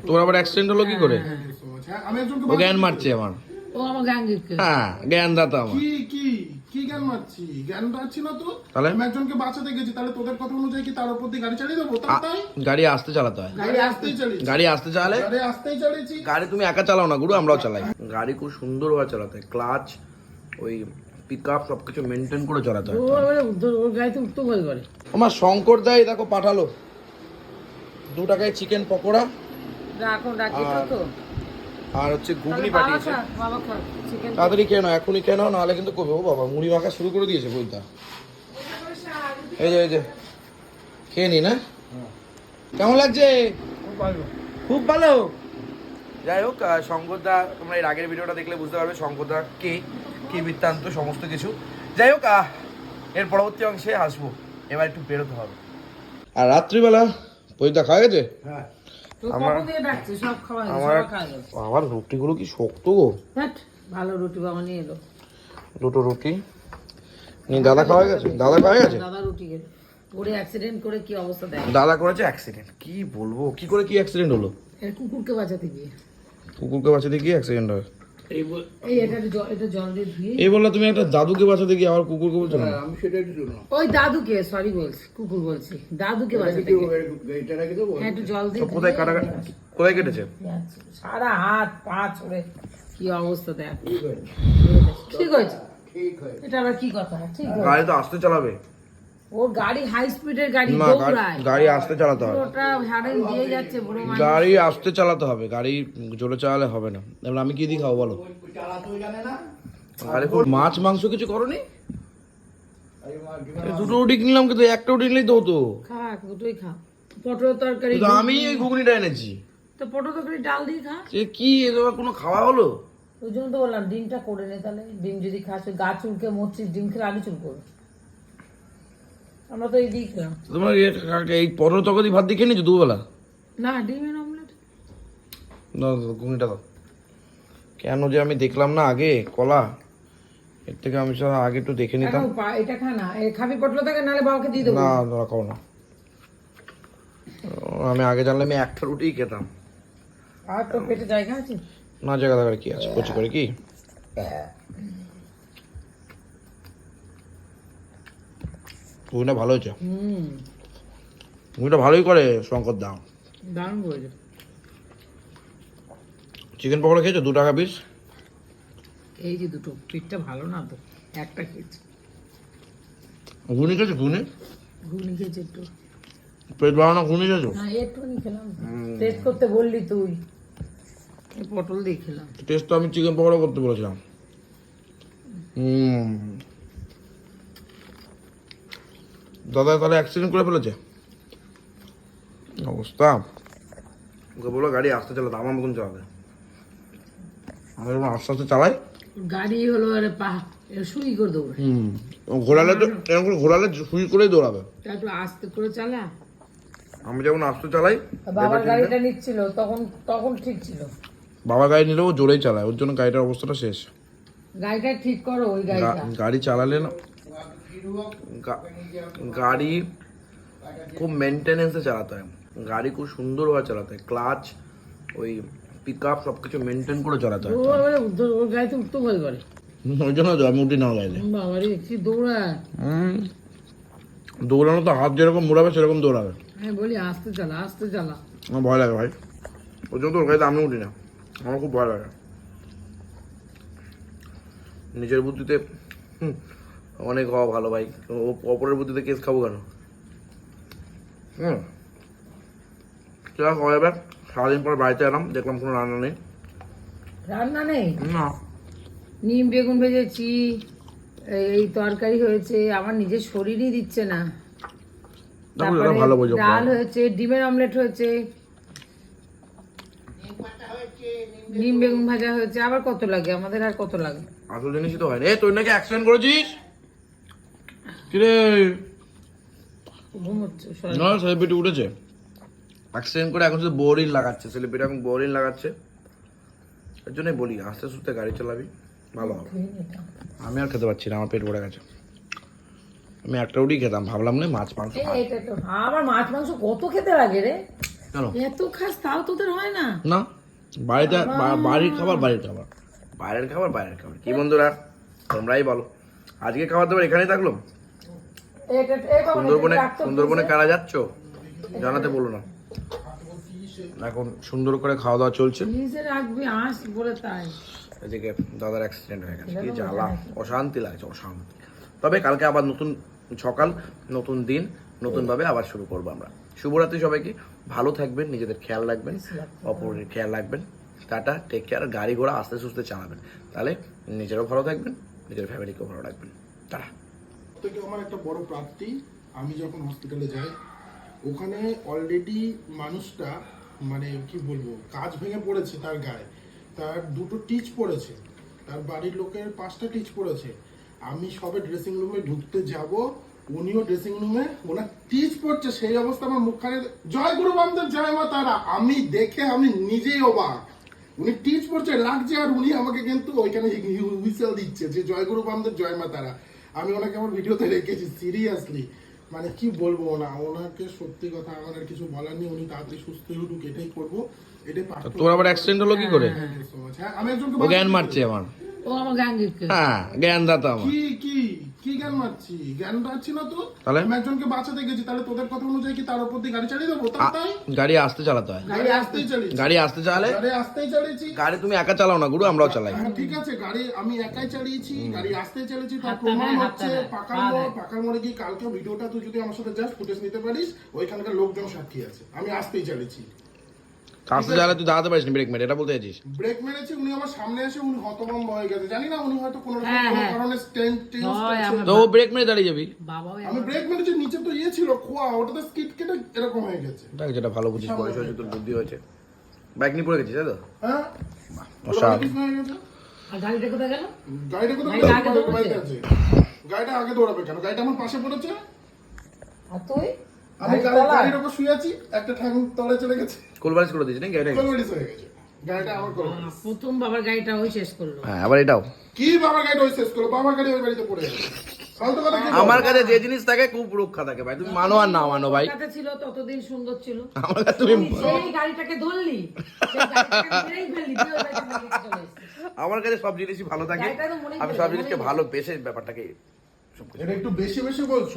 তোর আবার অ্যাক্সিডেন্ট হলো কি করে? হ্যাঁ, ও জ্ঞান মারছে আমার। ও আমার গান হ্যাঁ জ্ঞান দাতা আমার। কি কি কি জ্ঞান মারছি? জ্ঞান মারছি না তো? তাহলে? আমি একজনকে বাঁচাতে গেছি তাহলে তোদের কথা অনুযায়ী কি তার উপর দিয়ে গাড়ি চালিয়ে দেবো তাহলে তাই? গাড়ি আসতে চালাতে হয়। গাড়ি আসতেই চালিয়েছি গাড়ি আসতে চালালে? গাড়ি আসতেই চালিয়েছি। গাড়ি তুমি একা চালাও না গুরু আমরাও চালাই। গাড়ি খুব সুন্দরভাবে চালাতে ক্লাচ ওই পিক আপ সবকিছু মেনটেন করে চালাতে হয়। ও এবারে ওর গাড়িতে উঠতে ভয় আমার শঙ্কর দাই দেখো পাঠালো। দু টাকায় চিকেন পকোড়া। আর হচ্ছে ঘুগনি পাঠিয়েছে। তাড়াতাড়ি নাও এখনই খেয়ে নাহলে কিন্তু কবে? ও বাবা মুড়ি মাখা শুরু করে দিয়েছে বইটা। এই যে এই যে খেয়ে নি না কেমন লাগছে? খুব ভালো। যাই হোক শঙ্করদা তোমরা এর আগের ভিডিওটা দেখলে বুঝতে পারবে শঙ্করদা কে কি বৃত্তান্ত সমস্ত কিছু। যাই হোক আহ, এর পরবর্তী অংশে আসব এবার একটু বেরোতে হবে। আর রাত্রিবেলা পয়দা খাওয়া গেছে? তো আমার- আমার আমার রুটিগুলো কি শক্ত গো? ভালো রুটি বাবা নিয়ে এলো। দুটো রুটি। দাদা খাওয়া গেছে? দাদা খাওয়া গেছে? দাদা রুটি গেল ওরে অ্যাক্সিডেন্ট করে কি অবস্থা দেখ। দাদা করেছে অ্যাক্সিডেন্ট কি বলব? কি করে কি অ্যাক্সিডেন্ট হলো? কুকুরকে বাঁচাতে গিয়ে। কুকুরকে বাঁচাতে গিয়ে অ্যাক্সিডেন্ট হয়। বললা তুমি একটা দাদুকে বাঁচাতে গিয়ে আবার কুকুরকে বলছো না? ওই দাদুকে সরি বলছি কুকুর বলছি। দাদুকে বাঁচাতে হ্যাঁ একটু জল দিয়ে কোথায় কাটা কোথায় কেটেছে? সারা হাত পা ছড়ে। কি অবস্থা দেখ। ঠিক হয়েছে। এটা আবার কি কথা? ঠিক হয়েছে। গাড়ি তো আসতে চালাবে। ওর গাড়ি হাই স্পিডের গাড়ি না দৌড়ায়। গাড়ি আসতে চালাতে হবে। ওটা হ্যারেন দিয়ে যাচ্ছে বুড়ো মানুষ। গাড়ি আসতে চালাতে হবে গাড়ি জোরে চালালে হবে না। এবার আমি কি দিয়ে খাব বলো খুব- মাছ মাংস কিছু করনি? দুটো রুটি কিনলাম কিন্তু একটা রুটি নিলেই তো খা দুটোই খা। পটল তরকারি আমি এই ঘুগনিটা এনেছি। তো পটল তরকারি ডাল দিয়ে খা। সে কি এ তোমার কোনো খাওয়া হলো? ওই জন্য তো বললাম ডিমটা করে নে তাহলে। ডিম যদি খাস ওই গা চুলকে মরছিস ডিম খেলে আলু চুল করবে। আমরা তো এই দিই তোমার এই পটল তরকারি ভাত দিয়ে খেয়ে নিয়েছো দুবেলা না ডিমের অমলেট না ঘুগনিটা দাও। কেন যে আমি দেখলাম না আগে কলা এর থেকে আমি সারা আগে একটু দেখে নিতাম। এটা খা না খাবি পটল তরকারি নাহলে বাবাকে দিয়ে দেবো। না তোরা খাও না। আমি আগে জানলে আমি একটা রুটিই খেতাম। আর তোর পেটে জায়গা আছে? না জায়গা দেখার কি আছে? কচি করে কি? ঘুগনিটা ভালো হয়েছে। হুম। ঘুগনিটা ভালোই করে শঙ্কর দাম দারুণ করেছে। চিকেন পকোড়া খেয়েছো? দু টাকা পিস এই যে দুটো পেটটা ভালো না তো? একটা খেয়েছি। ঘুগনি খেয়েছো? ঘুগনি? ঘুগনি খেয়েছি একটু। পেট বাড়ানো ঘুগনি খেয়েছো? না একটুখানি খেলাম। টেস্ট করতে বললি তুই। পটল দিয়ে খেলাম। টেস্ট তো আমি চিকেন পকোড়া করতে বলেছিলাম। হুম। দাদা তাহলে অ্যাক্সিডেন্ট করে ফেলেছে? অবস্থা। ওকে বলো গাড়ি আস্তে চালাতে আমার মতন চালাবে আমরা যখন আস্তে আস্তে চালাই? গাড়ি হলো আরে পা এ করে দৌড়ে হুম ঘোরালে তো এরকম করে ঘোরালে সুই করেই দৌড়াবে। তা আস্তে করে চালা। আমি যেমন আস্তে চালাই বাবার গাড়িটা নিচ্ছিল তখন তখন ঠিক ছিল। বাবা গাড়ি নিলেও জোরেই চালায় ওর জন্য গাড়িটার অবস্থাটা শেষ। গাড়িটা ঠিক করো ওই গাড়িটা। গাড়ি চালালে না গাড়ি খুব মেনটেনেন্সে চালাতে হয়। গাড়ি খুব সুন্দরভাবে চালাতে হয়। ক্লাচ ওই পিক আপ সব কিছু মেনটেন করে চালাতে হয়। গাড়িতে উঠতে ভয় করে। ওই জন্য তো আমি উঠি না ওর গাড়িতে। বাবারে কি দৌড়ায়। হুম। দৌড়ানো তো হাত যেরকম মুড়াবে সেরকম দৌড়াবে। আমি বলি আস্তে চালা আস্তে চালা। আমার ভয় লাগে ভাই। ওই জন্য তো ওর গাড়িতে আমি উঠি না। আমার খুব ভয় লাগে। নিজের বুদ্ধিতে হুম, অনেক হওয়া ভালো ভাই। ও অপরের বুদ্ধিতে কেস খাব কেন? হুম। যাবে। সারাদিন পর বাড়িতে এলাম দেখলাম কোনো রান্না নেই। রান্না নেই? না। নিম বেগুন ভেজেছি এই তরকারি হয়েছে আমার নিজের শরীরই দিচ্ছে না। ডাল হয়েছে ডিমের অমলেট হয়েছে। ডিম বেগুন ভাজা হয়েছে আবার কত লাগে? আমাদের আর কত লাগে? আসল জিনিসই তো হয়নি এ তুই নাকি অ্যাক্সিডেন্ট করেছিস? কিরে? না সেলিব্রিটি উঠেছে। অ্যাক্সিডেন্ট করে এখন শুধু বোরিং লাগাচ্ছে সেলিব্রিটি এখন বোরিং লাগাচ্ছে। এর জন্যই বলি আস্তে সুস্তে গাড়ি চালাবি ভালো হবে। আমি আর খেতে পারছি না আমার পেট ভরে গেছে। আমি একটা রুটি খেতাম ভাবলাম না মাছ মাংস আমার মাছ মাংস কত খেতে লাগে রে? কেন? এত খাস তাও তোদের হয় না? না বাড়িতে বাড়ির খাবার বাড়ির খাবার। বাইরের খাবার বাইরের খাবার। কি বন্ধুরা তোমরাই বলো। আজকে খাবার দাবার এখানেই থাকল? সুন্দরবনে সুন্দরবনে কারা যাচ্ছ? জানাতে বলো না। এখন সুন্দর করে খাওয়া দাওয়া চলছে। এদিকে দাদার অ্যাক্সিডেন্ট হয়ে গেছে। কি জ্বালা। অশান্তি লাগছে অশান্তি। তবে কালকে আবার নতুন সকাল নতুন দিন নতুনভাবে আবার শুরু করব আমরা। শুভরাত্রি সবাইকে। ভালো থাকবেন নিজেদের খেয়াল রাখবেন অপরের খেয়াল রাখবেন। টাটা টেক কেয়ার গাড়ি ঘোড়া আস্তে সুস্তে চালাবেন। তাহলে নিজেরও ভালো থাকবেন নিজের ফ্যামিলিকেও ভালো রাখবেন। টাটা। থেকে আমার একটা বড় প্রাপ্তি আমি যখন হসপিটালে যাই ওখানে অলরেডি মানুষটা মানে কি বলব কাজ ভেঙে পড়েছে তার গায়ে তার দুটো টিচ পড়েছে তার বাড়ির লোকের পাঁচটা টিচ পড়েছে আমি সবে ড্রেসিং রুমে ঢুকতে যাব উনিও ড্রেসিং রুমে ওনার টিচ পড়ছে সেই অবস্থা আমার মুখখানে জয় গুরু বামদেব জয় মা তারা আমি দেখে আমি নিজেই অবাক উনি টিচ পড়ছে লাগছে আর উনি আমাকে কিন্তু ওইখানে হুইসেল দিচ্ছে যে জয় গুরু বামদেব জয় মা তারা আমি ওনাকে আমার ভিডিওতে রেখেছি সিরিয়াসলি মানে কি বলব না ওনাকে সত্যি কথা আমার আর কিছু বলার নেই উনি তাড়াতাড়ি সুস্থ হয়ে উঠুক এটাই করব এটাই তোর আবার অ্যাক্সিডেন্ট হলো কি করে. হ্যাঁ, আমি একজনকে জ্ঞান মারছে আমার ও আমার গাঙ্গিকে হ্যাঁ জ্ঞান দাতা আমার কি কি জ্ঞান মারছি জ্ঞান মারছি না তো। তাহলে? আমি একজনকে বাঁচাতে গেছি তাহলে তোদের কথা অনুযায়ী কি তার উপর দিয়ে গাড়ি চালিয়ে দেবো? তাই? গাড়ি আসতে চালাতে হয়। গাড়ি আসতেই চালিয়েছি। গাড়ি আসতে চালালে? গাড়ি আসতেই চালিয়েছি। গাড়ি তুমি একা চালাও না গুরু আমরাও চালাই। হ্যাঁ, ঠিক আছে গাড়ি আমি একাই চালিয়েছি গাড়ি আসতেই চালিয়েছি তার প্রমাণ হচ্ছে পাকার মোড় পাকার মোড়ে গিয়ে কালকে ভিডিওটা তুই যদি আমার সাথে যাস ফুটেজ নিতে পারিস ওইখানকার লোকজন সাক্ষী আছে। আমি আসতেই চালিয়েছি। আসতে চালালে তুই দাঁড়াতে পারিস ব্রেক মেরে এটা বলতে চাইছিস? ব্রেক মেরেছি উনি আমার সামনে এসে উনি হতভম্ব হয়ে গেছে। জানি না উনি হয়তো কোনো রকম হ্যাঁ, কোনো হ্যাঁ। কারণে হয়, আমরা- তো ও ব্রেক মেরে দাঁড়িয়ে যাবি। আমি ব্রেক মেরেছি নিচে তো ইয়ে ছিল খোয়া ওটাতে স্কিট কেটে এরকম হয়ে গেছে। দেখ যেটা ভালো বুঝিস বয়স হয়েছে তোর বুদ্ধি হয়েছে। বাইক নিয়ে পড়ে গেছিস তাই তো? হ্যাঁ? আর গাড়িটা কোথায় গেল? গাড়িটা কোথায় গাড়িটা আগে দৌড়াবে কেন? গাড়িটা আমার পাশে পড়েছে? আর তুই? আমি গাড়ির উপর শুয়ে আছি একটা ঠ্যাং তলে চলে গেছে। কোলবারিশ করে গাড়িটা কোলবাড়িস হয়ে গেছে। গাড়িটা আমার কোলবাড়িস প্রথম বাবার গাড়িটা ওই শেষ করল। হ্যাঁ আবার এটাও। কি বাবার গাড়িটা ওই শেষ করল? বাবার গাড়ি ওই বাড়িতে পড়ে গেছে ফালতু কথা কি আমার কাছে যে জিনিস থাকে খুব রক্ষা থাকে ভাই। তুমি মানো আর না মানো ভাই। কাছে ছিল ততদিন সুন্দর ছিল। আমার কাছে তুমি সেই গাড়িটাকে ধরলি। আমার কাছে সব জিনিসই ভালো থাকে। আমি সব জিনিসকে ভালো বেসে ব্যাপারটাকে এটা একটু বেশি বেশি বলছো।